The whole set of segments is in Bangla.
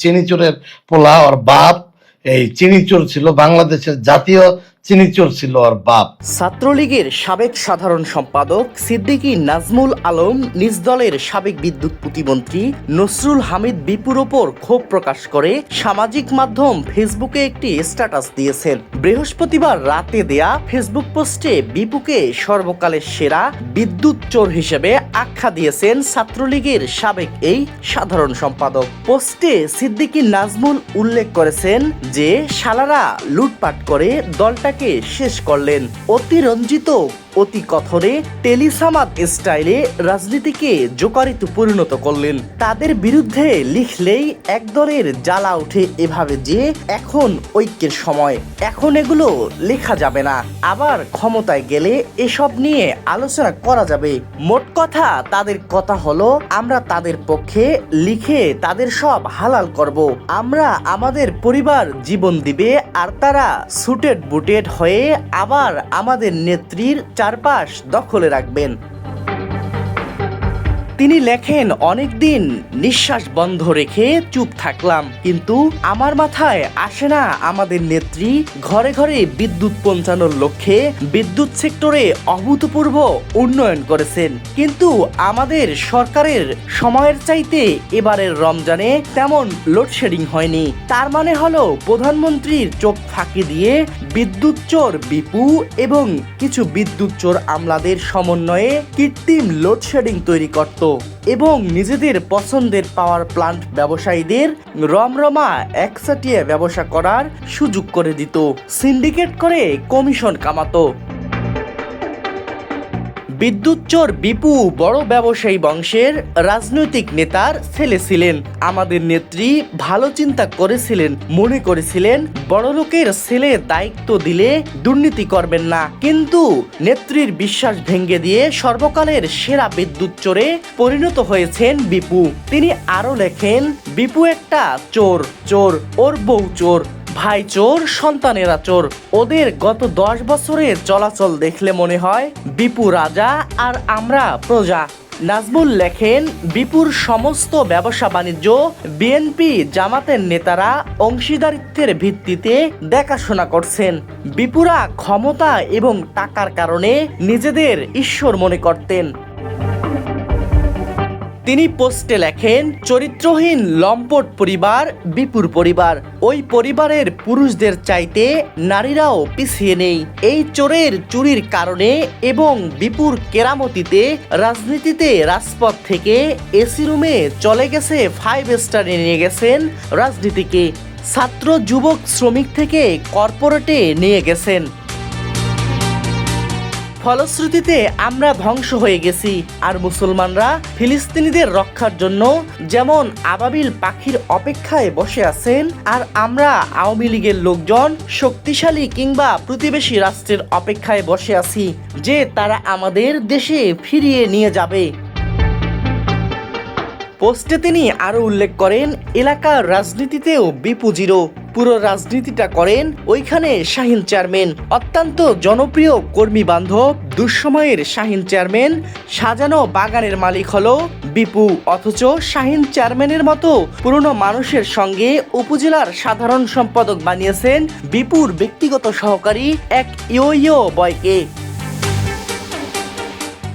চিনিচোরের পোলা ওর বাপ এই চিনিচোর ছিল বাংলাদেশের জাতীয় ওর বাপ। ছাত্রলীগের সাবেক সাধারণ সম্পাদক সিদ্দিকী নাজমুল আলম, নিজ দলের সাবেক বিদ্যুৎ প্রতিমন্ত্রী নসরুল হামিদ বিপুর ওপর ক্ষোভ প্রকাশ করে সামাজিক মাধ্যম ফেসবুকে একটি স্ট্যাটাস দিয়েছেন। বৃহস্পতিবার রাতে দেয়া ফেসবুক পোস্টে বিপুকে সর্বকালের সেরা বিদ্যুৎ চোর হিসেবে আখ্যা দিয়েছেন ছাত্রলীগের সাবেক এই সাধারণ সম্পাদক। পোস্টে সিদ্দিকী নাজমুল উল্লেখ করেছেন যে, শালারা লুটপাট করে দলটাকে শেষ করলেন অতিরঞ্জিত অতি কথরে টেলিসামাদ স্টাইলে রাজনীতিকে জোকারিত পরিণত করলেন। তাদের বিরুদ্ধে লিখলেই এক দলের জ্বালা উঠে এভাবে যে এখন ঐক্যের সময়। এখন এগুলো লেখা যাবে না। আবার ক্ষমতায় গেলে এসব নিয়ে আলোচনা করা যাবে। মোট কথা তাদের কথা হলো, আমরা তাদের পক্ষে লিখে তাদের সব হালাল করব। আমরা আমাদের পরিবার জীবন দিবে আর তারা সুটেড বুটেড হয়ে আবার আমাদের নেত্রীর চারপাশ দখলে রাখবেন। তিনি লেখেন, অনেকদিন নিঃশ্বাস বন্ধ রেখে চুপ থাকলাম, কিন্তু আমার মাথায় আসে না আমাদের নেত্রী ঘরে ঘরে বিদ্যুৎ পৌঁছানোর লক্ষ্যে বিদ্যুৎ সেক্টরে অভূতপূর্ব উন্নয়ন করেছেন। কিন্তু আমাদের সরকারের সময়ের চাইতে এবারের রমজানে তেমন লোডশেডিং হয়নি। তার মানে হলো প্রধানমন্ত্রীর চোখ ফাঁকি দিয়ে বিদ্যুৎ চোর বিপু এবং কিছু বিদ্যুৎ চোর আমলাদের সমন্বয়ে কৃত্রিম লোডশেডিং তৈরি করত এবং নিজেদের পছন্দের পাওয়ার প্লান্ট ব্যবসায়ীদের রমরমা একসাটিয়ে ব্যবসা করার সুযোগ করে দিত। সিন্ডিকেট করে কমিশন কামাতো। বিদ্যুৎ চোর বিপু, বড় ব্যবসায়ী বংশের রাজনৈতিক নেতার ছেলে ছিলেন। আমাদের নেত্রী ভালো চিন্তা করেছিলেন, মনে করেছিলেন বড় লোকের ছেলে দায়িত্ব দিলে দুর্নীতি করবেন না। কিন্তু নেত্রীর বিশ্বাস ভেঙে দিয়ে সর্বকালের সেরা বিদ্যুৎ চোরে পরিণত হয়েছেন বিপু। তিনি আরও লেখেন, বিপু একটা চোর চোর, ওর বউ চোর। ভাই চোর, সন্তানেরা চোর। ওদের গত দশ বছরের চলাচল দেখলে মনে হয় বিপু রাজা আর আমরা প্রজা। নাজমুল লেখেন, বিপুর সমস্ত ব্যবসা বাণিজ্য, বিএনপি জামাতের নেতারা অংশীদারিত্বের ভিত্তিতে দেখাশোনা করছেন। বিপুরা ক্ষমতা এবং টাকার কারণে নিজেদের ঈশ্বর মনে করতেন। তিনি পোস্টে লেখেন, চরিত্রহীন লম্পট পরিবার বিপুর পরিবার। ওই পরিবারের পুরুষদের চাইতে নারীরাও পিছিয়ে নেই। এই চোরের চুরির কারণে এবং বিপুর কেরামতিতে রাজনীতিতে রাজপথ থেকে এসি রুমে চলে গেছে ফাইভ স্টারে নিয়ে গেছেন রাজনীতিকে। ছাত্র, যুবক, শ্রমিক থেকে কর্পোরেটে নিয়ে গেছেন। ফলশ্রুতিতে আমরা ধ্বংস হয়ে গেছি। আর মুসলমানরা ফিলিস্তিনিদের রক্ষার জন্য যেমন আবাবিল পাখির অপেক্ষায় বসে আছেন, আর আমরা আওয়ামী লীগের লোকজন শক্তিশালী কিংবা প্রতিবেশী রাষ্ট্রের অপেক্ষায় বসে আছি, যে তারা আমাদের দেশে ফিরিয়ে নিয়ে যাবে। পোস্টে তিনি আরও উল্লেখ করেন, এলাকার রাজনীতিতেও বিপু জিরো পুরো রাজনীতিটা করেন ওইখানে শাহিন চেয়ারম্যান। অত্যন্ত জনপ্রিয় কর্মী বান্ধব। দুঃসময়ের শাহিন চেয়ারম্যান, সাজানো বাগানের মালিক হলো বিপু। অথচ শাহিন চেয়ারম্যানের মতো পুরনো মানুষের সঙ্গে উপজেলার সাধারণ সম্পাদক বানিয়েছেন বিপুর ব্যক্তিগত সহকারী এক ইয়ো ইয়ো বয়কে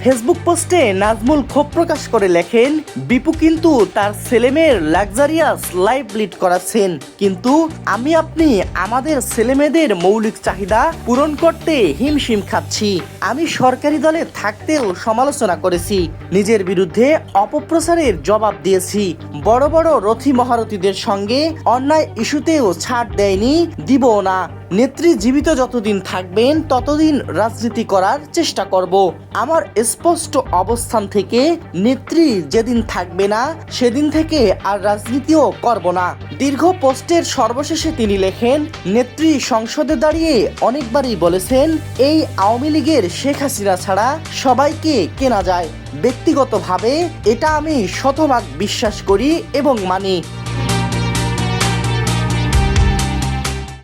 ফেসবুক পোস্টে নাজমুল ক্ষোভ প্রকাশ করে লেখেন, বিপু কিন্তু তার ছেলেমেয়ের লাক্সারিয়াস লাইফ লিড করাচ্ছেন। কিন্তু আমি আপনি আমাদের ছেলেমেয়েদের মৌলিক চাহিদা পূরণ করতে হিমশিম খাচ্ছি। আমি সরকারি দলে থাকতেও সমালোচনা করেছি। নিজের বিরুদ্ধে অপপ্রচারের জবাব দিয়েছি। বড় বড় রথী মহারথীদের সঙ্গে অন্যায় ইস্যুতেও ছাড় দেয়নি, দিব না। নেত্রী জীবিত যতদিন থাকবেন, ততদিন রাজনীতি করার চেষ্টা করব। আমার স্পষ্ট অবস্থান থেকে নেত্রী যেদিন থাকবে না, সেদিন থেকে আর রাজনীতিও করব না। দীর্ঘ পোস্টের সর্বশেষে তিনি লেখেন, নেত্রী সংসদে দাঁড়িয়ে অনেকবারই বলেছেন, এই আওয়ামী লীগের শেখ হাসিনা ছাড়া সবাইকে কেনা যায়। ব্যক্তিগতভাবে এটা আমি শতভাগ বিশ্বাস করি এবং মানি।